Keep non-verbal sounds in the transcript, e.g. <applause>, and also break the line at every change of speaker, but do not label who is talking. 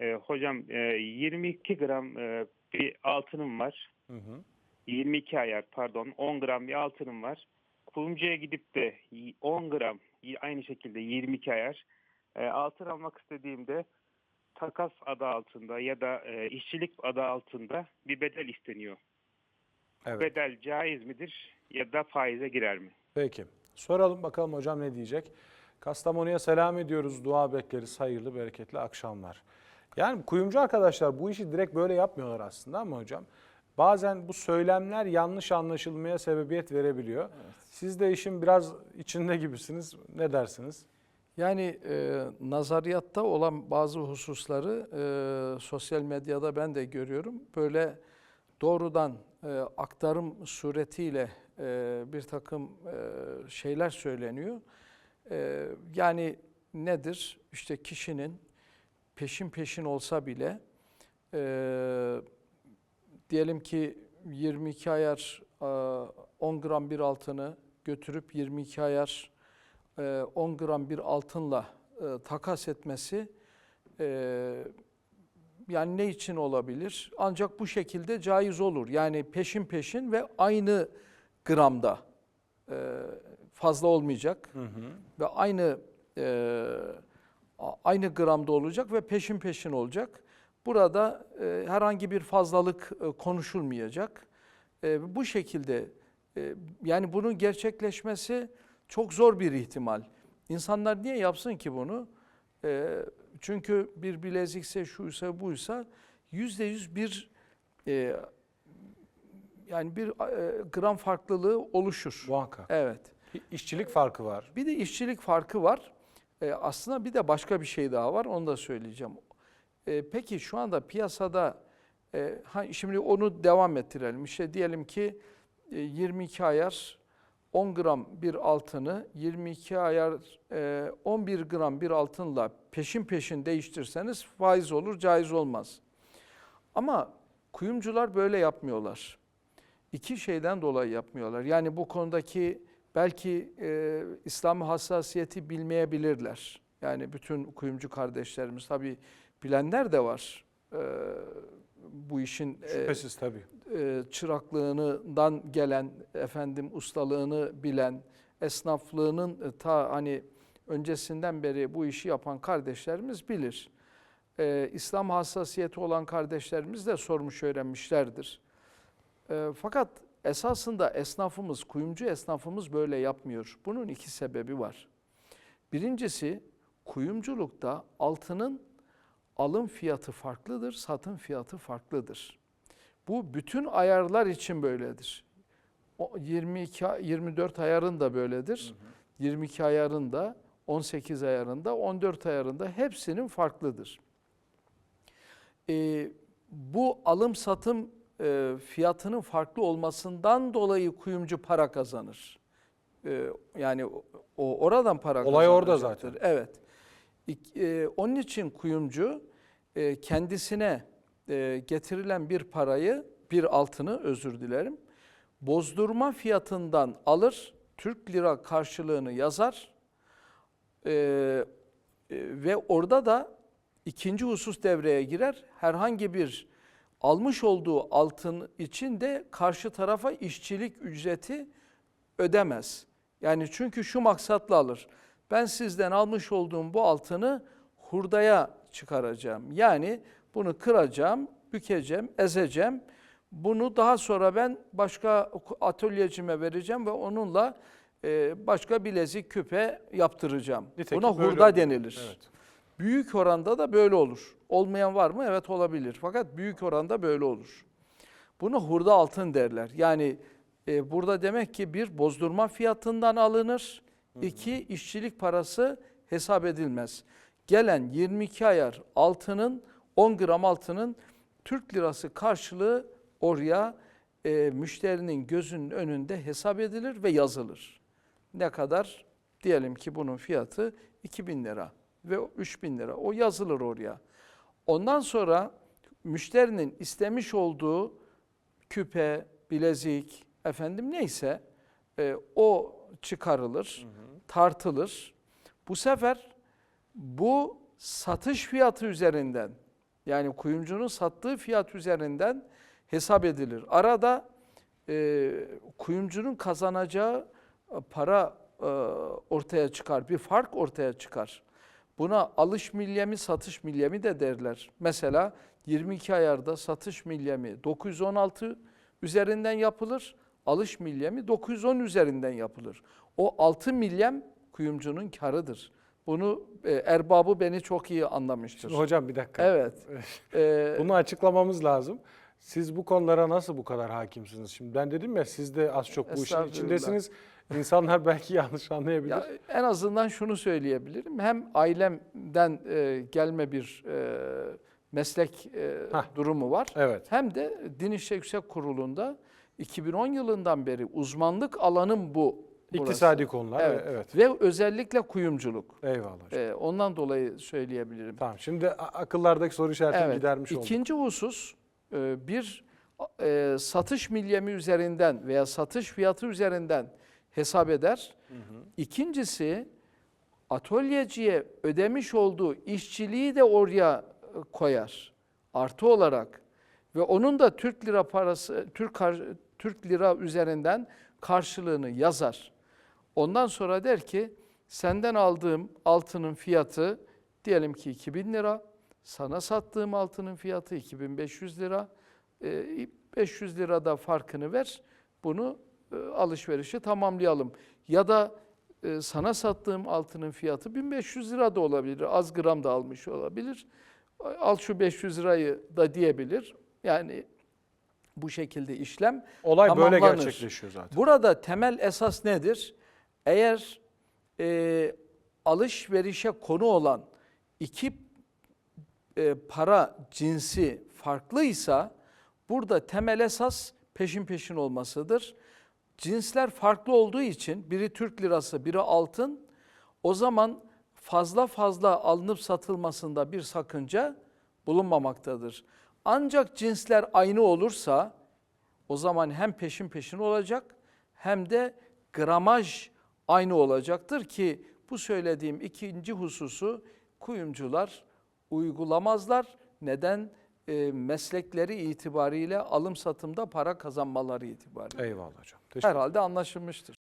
Ee, hocam e, 22 gram e, bir altınım var.
Hı hı.
22 ayar pardon 10 gram bir altınım var. Kuyumcuya gidip de y- 10 gram aynı şekilde 22 ayar e, altın almak istediğimde takas adı altında ya da e, işçilik adı altında bir bedel isteniyor.
Evet.
Bedel caiz midir ya da faize girer mi?
Peki. Soralım bakalım hocam ne diyecek. Kastamonu'ya selam ediyoruz. Dua bekleriz. Hayırlı, bereketli akşamlar. Yani kuyumcu arkadaşlar bu işi direkt böyle yapmıyorlar aslında ama hocam bazen bu söylemler yanlış anlaşılmaya sebebiyet verebiliyor. Siz de işin biraz içinde gibisiniz. Ne dersiniz?
Yani e, nazariyatta olan bazı hususları e, sosyal medyada ben de görüyorum. Böyle doğrudan e, aktarım suretiyle e, bir takım e, şeyler söyleniyor. E, yani nedir? İşte kişinin peşin peşin olsa bile e, diyelim ki 22 ayar e, 10 gram bir altını götürüp 22 ayar e, 10 gram bir altınla e, takas etmesi e, yani ne için olabilir? Ancak bu şekilde caiz olur. Yani peşin peşin ve aynı gramda e, fazla olmayacak ve aynı e, aynı gramda olacak ve peşin peşin olacak. Burada e, herhangi bir fazlalık e, konuşulmayacak. E, bu şekilde e, yani bunun gerçekleşmesi çok zor bir ihtimal. İnsanlar niye yapsın ki bunu? E, çünkü bir bilezikse şuysa buysa yüzde yüz bir e, yani bir e, gram farklılığı oluşur.
Muhakkak.
Evet.
Bir İşçilik farkı var.
Bir de işçilik farkı var. E, aslında bir de başka bir şey daha var. Onu da söyleyeceğim. E, peki şu anda piyasada e, ha, şimdi onu devam ettirelim. İşte diyelim ki e, 22 ayar 10 gram bir altını 22 ayar e, 11 gram bir altınla peşin peşin değiştirseniz faiz olur, caiz olmaz. Ama kuyumcular böyle yapmıyorlar. İki şeyden dolayı yapmıyorlar. Yani bu konudaki belki e, İslami hassasiyeti bilmeyebilirler. Yani bütün kuyumcu kardeşlerimiz tabii bilenler de var. E, bu işin e,
Şüphesiz tabii.
e, çıraklığından gelen, efendim ustalığını bilen, esnaflığının e, ta hani öncesinden beri bu işi yapan kardeşlerimiz bilir. E, İslam hassasiyeti olan kardeşlerimiz de sormuş öğrenmişlerdir. E, fakat esasında esnafımız, kuyumcu esnafımız böyle yapmıyor. Bunun iki sebebi var. Birincisi kuyumculukta altının alım fiyatı farklıdır, satım fiyatı farklıdır. Bu bütün ayarlar için böyledir. O 22 24 ayarın da böyledir. 22 ayarın da 18 ayarında, 14 ayarında hepsinin farklıdır. Ee, bu alım satım e, fiyatının farklı olmasından dolayı kuyumcu para kazanır. Ee, yani o, oradan para
Olay orada
kazanacaktır. Evet. E, onun için kuyumcu e, kendisine e, getirilen bir parayı, bir altını özür dilerim, bozdurma fiyatından alır, Türk lira karşılığını yazar e, e, ve orada da ikinci husus devreye girer. Herhangi bir almış olduğu altın için de karşı tarafa işçilik ücreti ödemez. Yani çünkü şu maksatla alır. Ben sizden almış olduğum bu altını hurdaya çıkaracağım. Yani bunu kıracağım, bükeceğim, ezeceğim. Bunu daha sonra ben başka atölyecime vereceğim ve onunla e, başka bilezik küpe yaptıracağım.
Nitekim
Buna hurda
oluyor.
denilir.
Evet.
Büyük oranda da böyle olur. Olmayan var mı? Evet olabilir. Fakat büyük oranda böyle olur. Bunu hurda altın derler. Yani e, burada demek ki bir bozdurma fiyatından alınır. iki işçilik parası hesap edilmez. Gelen 22 ayar altının 10 gram altının Türk lirası karşılığı oraya e, müşterinin gözünün önünde hesap edilir ve yazılır. Ne kadar? Diyelim ki bunun fiyatı 2000 lira ve 3000 lira. O yazılır oraya. Ondan sonra müşterinin istemiş olduğu küpe, bilezik, efendim neyse e, o çıkarılır, tartılır. Bu sefer bu satış fiyatı üzerinden Yani kuyumcunun sattığı fiyat üzerinden hesap edilir. Arada e, kuyumcunun kazanacağı para e, ortaya çıkar, bir fark ortaya çıkar. Buna alış milyemi, satış milyemi de derler. Mesela 22 ayarda satış milyemi 916 üzerinden yapılır, alış milyemi 910 üzerinden yapılır. O 6 milyem kuyumcunun karıdır. Bunu e, erbabı beni çok iyi anlamıştır.
Şimdi hocam bir dakika.
Evet. Ee, <laughs>
Bunu açıklamamız lazım. Siz bu konulara nasıl bu kadar hakimsiniz? Şimdi ben dedim ya siz de az çok bu işin içindesiniz. İnsanlar belki yanlış anlayabilir.
Ya en azından şunu söyleyebilirim. Hem ailemden e, gelme bir e, meslek e,
Hah.
durumu var.
Evet.
Hem de Din İşleri Yüksek Kurulu'nda 2010 yılından beri uzmanlık alanım bu. burası.
İktisadi konular.
Evet.
Evet.
Ve özellikle kuyumculuk.
Eyvallah hocam.
E, ondan dolayı söyleyebilirim.
Tamam. Şimdi akıllardaki soru işaretini
Evet.
gidermiş olduk.
İkinci husus bir e, satış milyemi üzerinden veya satış fiyatı üzerinden hesap eder. İkincisi atölyeciye ödemiş olduğu işçiliği de oraya e, koyar. Artı olarak ve onun da Türk lira parası Türk Türk lira üzerinden karşılığını yazar. Ondan sonra der ki senden aldığım altının fiyatı diyelim ki 2000 lira. Sana sattığım altının fiyatı 2500 lira. E, 500 lirada farkını ver. Bunu e, alışverişi tamamlayalım. Ya da e, sana sattığım altının fiyatı 1500 lira da olabilir. Az gram da almış olabilir. Al şu 500 lirayı da diyebilir. Yani bu şekilde işlem
Olay böyle gerçekleşiyor zaten.
Burada temel esas nedir? Eğer e, alışverişe konu olan iki e, para cinsi farklıysa burada temel esas peşin peşin olmasıdır. Cinsler farklı olduğu için biri Türk lirası, biri altın. O zaman fazla fazla alınıp satılmasında bir sakınca bulunmamaktadır. Ancak cinsler aynı olursa o zaman hem peşin peşin olacak hem de gramaj aynı olacaktır ki bu söylediğim ikinci hususu kuyumcular uygulamazlar. Neden? E, meslekleri itibariyle alım satımda para kazanmaları itibariyle.
Eyvallah hocam. Teşekkür
Herhalde anlaşılmıştır.